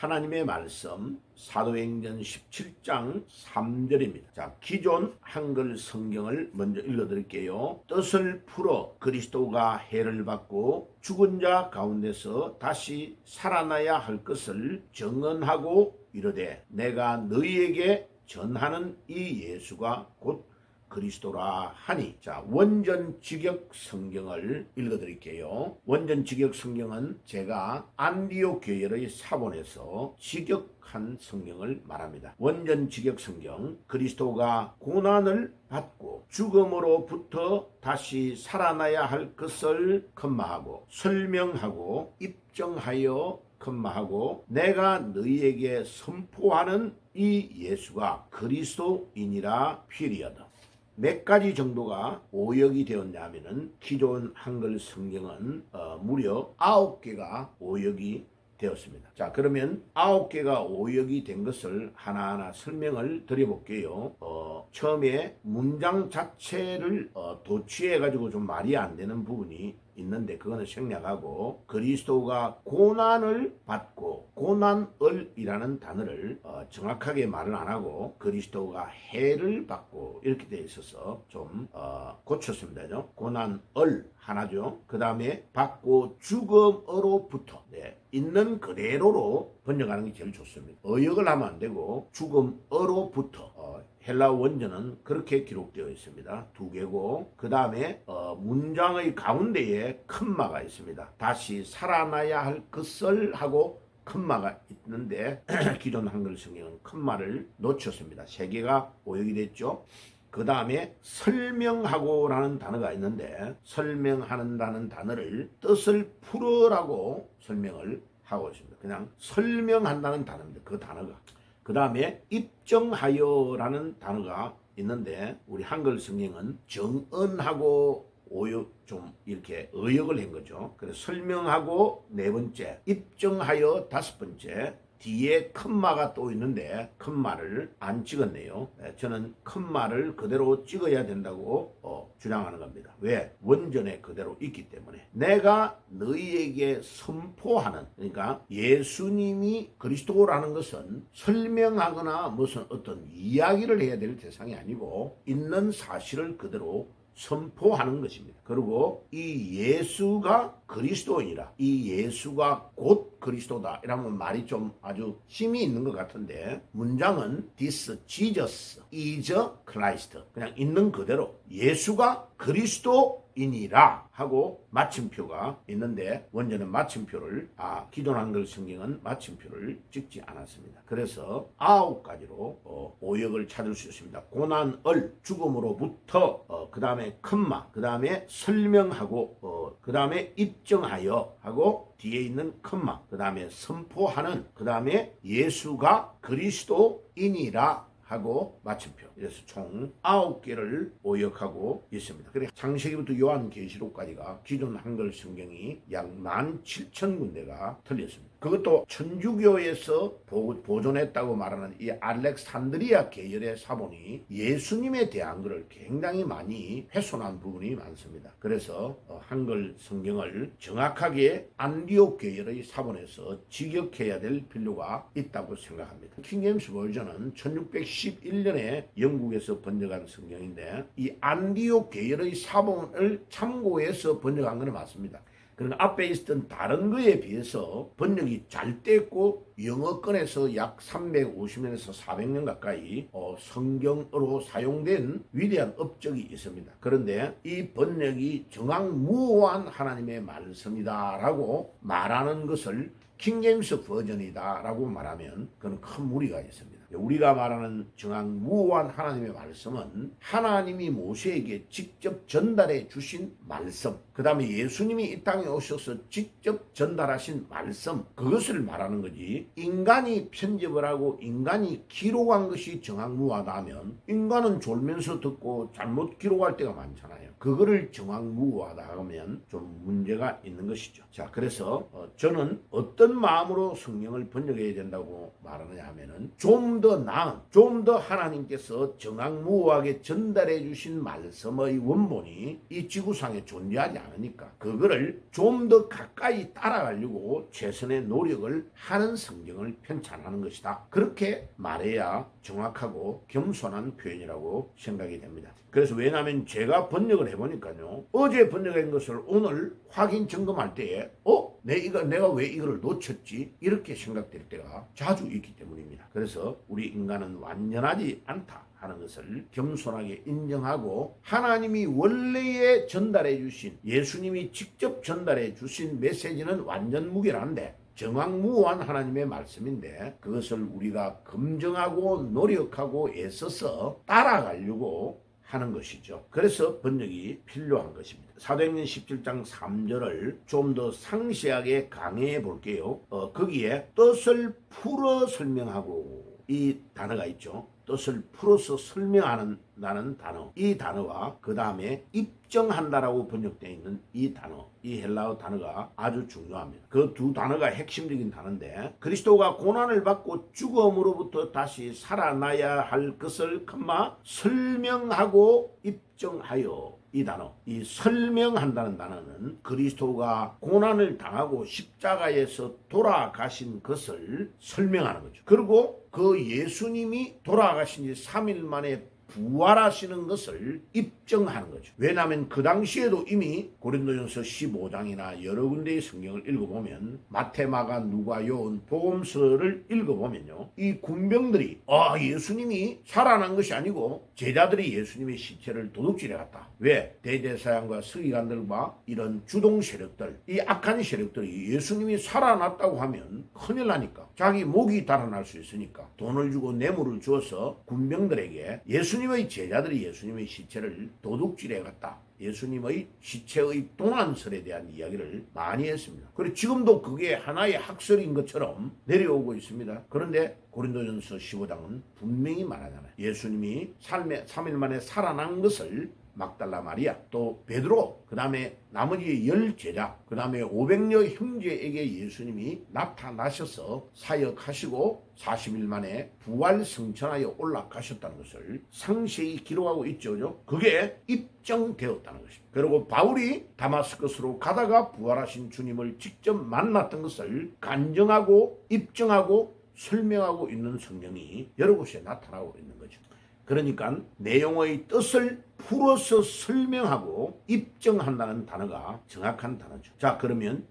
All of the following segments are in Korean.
하나님의 말씀 사도행전 17장 3절입니다. 자, 기존 한글 성경을 먼저 읽어 드릴게요. 뜻을 풀어 그리스도가 해를 받고 죽은 자 가운데서 다시 살아나야 할 것을 정언하고 이르되 내가 너희에게 전하는 이 예수가 곧 그리스도라 하니 자 원전 직역 성경을 읽어드릴게요. 원전 직역 성경은 제가 안디오 교회의 사본에서 직역한 성경을 말합니다. 원전 직역 성경 그리스도가 고난을 받고 죽음으로부터 다시 살아나야 할 것을 컴마하고 설명하고 입정하여 컴마하고 내가 너희에게 선포하는 이 예수가 그리스도이니라 피리어다. 몇 가지 정도가 오역이 되었냐면은 기존 한글 성경은 어, 무려 아홉 개가 오역이 되었습니다. 자 그러면 아홉 개가 오역이 된 것을 하나하나 설명을 드려볼게요. 어, 처음에 문장 자체를 어, 도취해 가지고 좀 말이 안 되는 부분이 있는데 그거는 생략하고 그리스도가 고난을 받고 고난을이라는 단어를 어, 정확하게 말을 안 하고 그리스도가 해를 받고 이렇게 돼 있어서 좀 어, 고쳤습니다. 고난을 하나죠. 그 다음에 받고 죽음으로부터 네, 있는 그대로로 번역하는 게 제일 좋습니다. 어역을 하면 안 되고 죽음으로부터 어, 헬라 원전은 그렇게 기록되어 있습니다. 두 개고 그 다음에 어, 문장의 가운데에 컴마가 있습니다. 다시 살아나야 할 것을 하고 컴마가 있는데 기존 한글 성경은 컴마를 놓쳤습니다. 세 개가 오역이 됐죠. 그 다음에 설명하고라는 단어가 있는데 설명하는다는 단어를 뜻을 풀어라고 설명을 하고 있습니다. 그냥 설명한다는 단어입니다. 그 단어가. 그 다음에 입정하여라는 단어가 있는데 우리 한글 성경은 정언하고 오역 좀 이렇게 의역을 한 거죠. 그래서 설명하고 네 번째, 입정하여 다섯 번째, 뒤에 컴마가 또 있는데 컴마를 안 찍었네요. 네, 저는 컴마를 그대로 찍어야 된다고 어, 주장하는 겁니다. 왜? 원전에 그대로 있기 때문에. 내가 너희에게 선포하는 그러니까 예수님이 그리스도라는 것은 설명하거나 무슨 어떤 이야기를 해야 될 대상이 아니고 있는 사실을 그대로 선포하는 것입니다. 그리고 이 예수가 그리스도이라. 이 예수가 곧 그리스도다. 이라면 말이 좀 아주 힘이 있는 것 같은데 문장은 this Jesus is Christ. 그냥 있는 그대로 예수가 그리스도이니라 하고 마침표가 있는데 원전은 마침표를 아 기존 한글 성경은 마침표를 찍지 않았습니다. 그래서 아홉 가지로 어, 오역을 찾을 수 있습니다. 고난을 죽음으로부터 어, 그 다음에 컴마 그 다음에 설명하고 어, 그 다음에 입정하여 하고 뒤에 있는 컴마 그 다음에 선포하는 그 다음에 예수가 그리스도인이라 하고 마침표. 그래서 총 아홉 개를 오역하고 있습니다. 그래 창세기부터 요한계시록까지가 기존 한글 성경이 약 17,000군데가 틀렸습니다. 그것도 천주교에서 보, 존했다고 말하는 이 알렉산드리아 계열의 사본이 예수님에 대한 것을 굉장히 많이 훼손한 부분이 많습니다. 그래서 어, 한글 성경을 정확하게 안디옥 계열의 사본에서 직역해야 될 필요가 있다고 생각합니다. 킹제임스 버전은 1611년에 영국에서 번역한 성경인데 이 안디옥 계열의 사본을 참고해서 번역한 것은 맞습니다. 그러나 앞에 있었던 다른 거에 비해서 번역이 잘 됐고 영어권에서 약 350년에서 400년 가까이 어, 성경으로 사용된 위대한 업적이 있습니다. 그런데 이 번역이 정확무호한 하나님의 말씀이다라고 말하는 것을 킹제임스 버전이다라고 말하면 그건 큰 무리가 있습니다. 우리가 말하는 정확무호한 하나님의 말씀은 하나님이 모세에게 직접 전달해 주신 말씀, 그 다음에 예수님이 이 땅에 오셔서 직접 전달하신 말씀, 그것을 말하는 거지. 인간이 편집을 하고 인간이 기록한 것이 정확무호하다 하면 인간은 졸면서 듣고 잘못 기록할 때가 많잖아요. 그거를 정확무호하다 하면 좀 문제가 있는 것이죠. 자, 그래서 어, 저는 어떤 마음으로 성경을 번역해야 된다고 말하느냐 하면은 좀좀 더 나은, 좀 더 하나님께서 정확무호하게 전달해 주신 말씀의 원본이 이 지구상에 존재하지 않으니까 그거를 좀 더 가까이 따라가려고 최선의 노력을 하는 성경을 편찬하는 것이다. 그렇게 말해야 정확하고 겸손한 표현이라고 생각이 됩니다. 그래서 왜냐하면 제가 번역을 해보니까요. 어제 번역한 것을 오늘 확인 점검할 때에 어? 내 이거 내가 왜 이거를 놓쳤지? 이렇게 생각될 때가 자주 있기 때문입니다. 그래서 우리 인간은 완전하지 않다. 하는 것을 겸손하게 인정하고 하나님이 원래에 전달해 주신 예수님이 직접 전달해 주신 메시지는 완전 무결한데 정확무한 하나님의 말씀인데 그것을 우리가 검증하고 노력하고 애써서 따라가려고 하는 것이죠. 그래서 번역이 필요한 것입니다. 사도행전 17장 3절을 좀 더 상세하게 강해해 볼게요. 어, 거기에 뜻을 풀어 설명하고 이 단어가 있죠. 뜻을 풀어서 설명하는 나는 단어. 이 단어와 그 다음에 입정한다라고 번역되어 있는 이 단어. 이 헬라어 단어가 아주 중요합니다. 그 두 단어가 핵심적인 단어인데 그리스도가 고난을 받고 죽음으로부터 다시 살아나야 할 것을 설명하고 입정하여 이 단어, 이 설명한다는 단어는 그리스도가 고난을 당하고 십자가에서 돌아가신 것을 설명하는 거죠. 그리고 그 예수님이 돌아가신 지 3일 만에 부활하시는 것을 입 증하는 거죠. 왜냐하면 그 당시에도 이미 고린도전서 15장이나 여러 군데의 성경을 읽어보면 마테마가 누가 요온 복음서를 읽어보면요. 이 군병들이 아 예수님이 살아난 것이 아니고 제자들이 예수님의 시체를 도둑질해 갔다. 왜? 대제사장과 서기관들과 이런 주동 세력들, 이 악한 세력들이 예수님이 살아났다고 하면 큰일 나니까 자기 목이 달아날 수 있으니까 돈을 주고 뇌물을 주어서 군병들에게 예수님의 제자들이 예수님의 시체를 도둑질해 갔다. 예수님의 시체의 동안설에 대한 이야기를 많이 했습니다. 그리고 지금도 그게 하나의 학설인 것처럼 내려오고 있습니다. 그런데 고린도전서 15장은 분명히 말하잖아요. 예수님이 삶에 3일 만에 살아난 것을 막달라 마리아 또 베드로 그 다음에 나머지 열 제자 그 다음에 500여 형제에게 예수님이 나타나셔서 사역하시고 40일 만에 부활 성천하여 올라가셨다는 것을 상세히 기록하고 있죠. 그게 입증되었다는 것입니다. 그리고 바울이 다마스커스로 가다가 부활하신 주님을 직접 만났던 것을 간증하고 입증하고 설명하고 있는 성경이 여러 곳에 나타나고 있는 거죠. 그러니까 내용의 뜻을 풀어서 설명하고 입증한다는 단어가 정확한 단어죠. 자, 그러면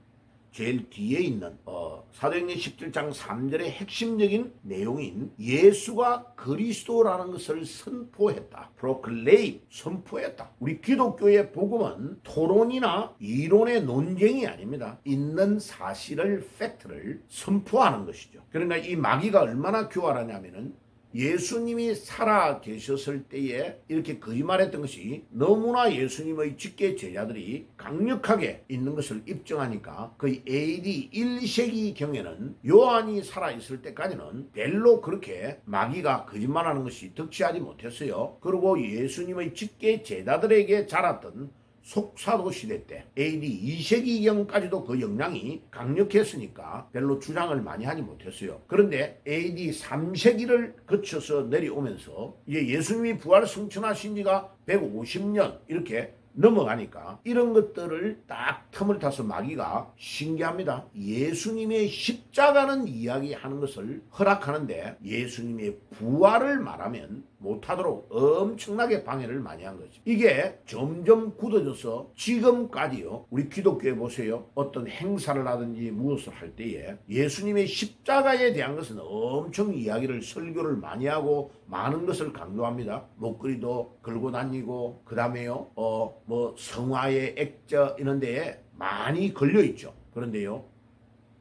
제일 뒤에 있는 어, 사도행전 17장 3절의 핵심적인 내용인 예수가 그리스도라는 것을 선포했다. 프로클레임 선포했다. 우리 기독교의 복음은 토론이나 이론의 논쟁이 아닙니다. 있는 사실을 팩트를 선포하는 것이죠. 그러니까 이 마귀가 얼마나 교활하냐면은 예수님이 살아 계셨을 때에 이렇게 거짓말했던 것이 너무나 예수님의 직계 제자들이 강력하게 있는 것을 입증하니까 거의 AD 1세기 경에는 요한이 살아 있을 때까지는 별로 그렇게 마귀가 거짓말하는 것이 득치하지 못했어요. 그리고 예수님의 직계 제자들에게 자랐던 속사도 시대 때 AD 2세기경까지도 그 영향이 강력했으니까 별로 주장을 많이 하지 못했어요. 그런데 AD 3세기를 거쳐서 내려오면서 이제 예수님이 부활 승천하신 지가 150년 이렇게 넘어가니까 이런 것들을 딱 틈을 타서 마귀가 신기합니다. 예수님의 십자가는 이야기하는 것을 허락하는데 예수님의 부활을 말하면 못하도록 엄청나게 방해를 많이 한 거죠. 이게 점점 굳어져서 지금까지요. 우리 기독교에 보세요. 어떤 행사를 하든지 무엇을 할 때에 예수님의 십자가에 대한 것은 엄청 이야기를 설교를 많이 하고 많은 것을 강조합니다. 목걸이도 걸고 다니고 그 다음에요. 어 뭐 성화의 액자 이런 데에 많이 걸려 있죠. 그런데요.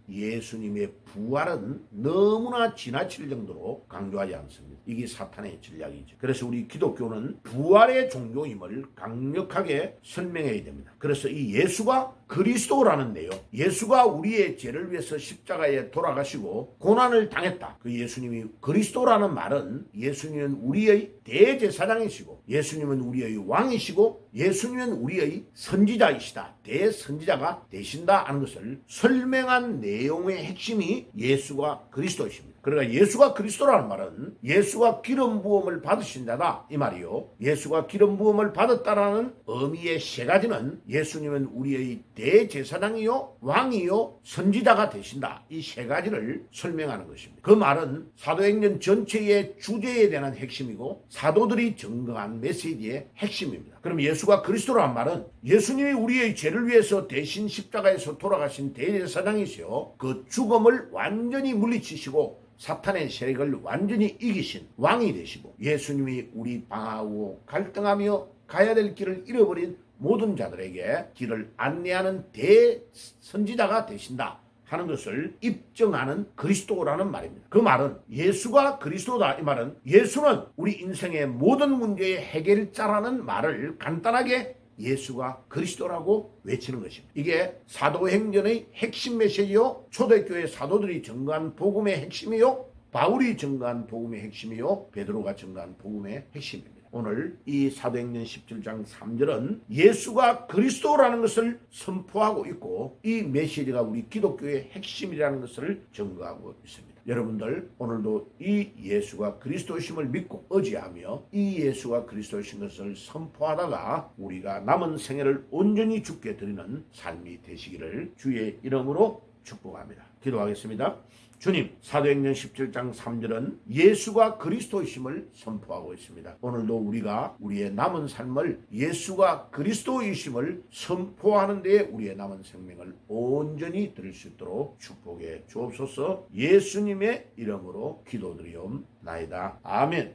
예수님의 부활은 너무나 지나칠 정도로 강조하지 않습니다. 이게 사탄의 전략이죠. 그래서 우리 기독교는 부활의 종교임을 강력하게 설명해야 됩니다. 그래서 이 예수가 그리스도라는데요. 예수가 우리의 죄를 위해서 십자가에 돌아가시고 고난을 당했다. 그 예수님이 그리스도라는 말은 예수님은 우리의 대제사장이시고 예수님은 우리의 왕이시고 예수님은 우리의 선지자이시다. 대선지자가 되신다 하는 것을 설명한 내용의 핵심이 예수가 그리스도이십니다. 그러니까 예수가 그리스도라는 말은 예수가 기름 부음을 받으신 자다 이 말이요. 예수가 기름 부음을 받았다라는 의미의 세 가지는 예수님은 우리의 대제사장이요 왕이요 선지자가 되신다. 이 세 가지를 설명하는 것입니다. 그 말은 사도행전 전체의 주제에 대한 핵심이고 사도들이 증거한 메시지의 핵심입니다. 그럼 예수가 그리스도란 말은 예수님이 우리의 죄를 위해서 대신 십자가에서 돌아가신 대제사장이시요 그 죽음을 완전히 물리치시고 사탄의 세력을 완전히 이기신 왕이 되시고 예수님이 우리 방하고 갈등하며 가야 될 길을 잃어버린 모든 자들에게 길을 안내하는 대선지자가 되신다. 하는 것을 입증하는 그리스도라는 말입니다. 그 말은 예수가 그리스도다 이 말은 예수는 우리 인생의 모든 문제의 해결자라는 말을 간단하게 예수가 그리스도라고 외치는 것입니다. 이게 사도행전의 핵심 메시지요. 초대교회 사도들이 증거한 복음의 핵심이요. 바울이 증거한 복음의 핵심이요. 베드로가 증거한 복음의 핵심입니다. 오늘 이 사도행전 17장 3절은 예수가 그리스도라는 것을 선포하고 있고 이 메시지가 우리 기독교의 핵심이라는 것을 증거하고 있습니다. 여러분들 오늘도 이 예수가 그리스도심을 믿고 의지하며 이 예수가 그리스도신 것을 선포하다가 우리가 남은 생애를 온전히 죽게 드리는 삶이 되시기를 주의 이름으로 축복합니다. 기도하겠습니다. 주님, 사도행전 17장 3절은 예수가 그리스도이심을 선포하고 있습니다. 오늘도 우리가 우리의 남은 삶을 예수가 그리스도이심을 선포하는 데에 우리의 남은 생명을 온전히 드릴 수 있도록 축복해 주옵소서 예수님의 이름으로 기도드리옵나이다. 아멘.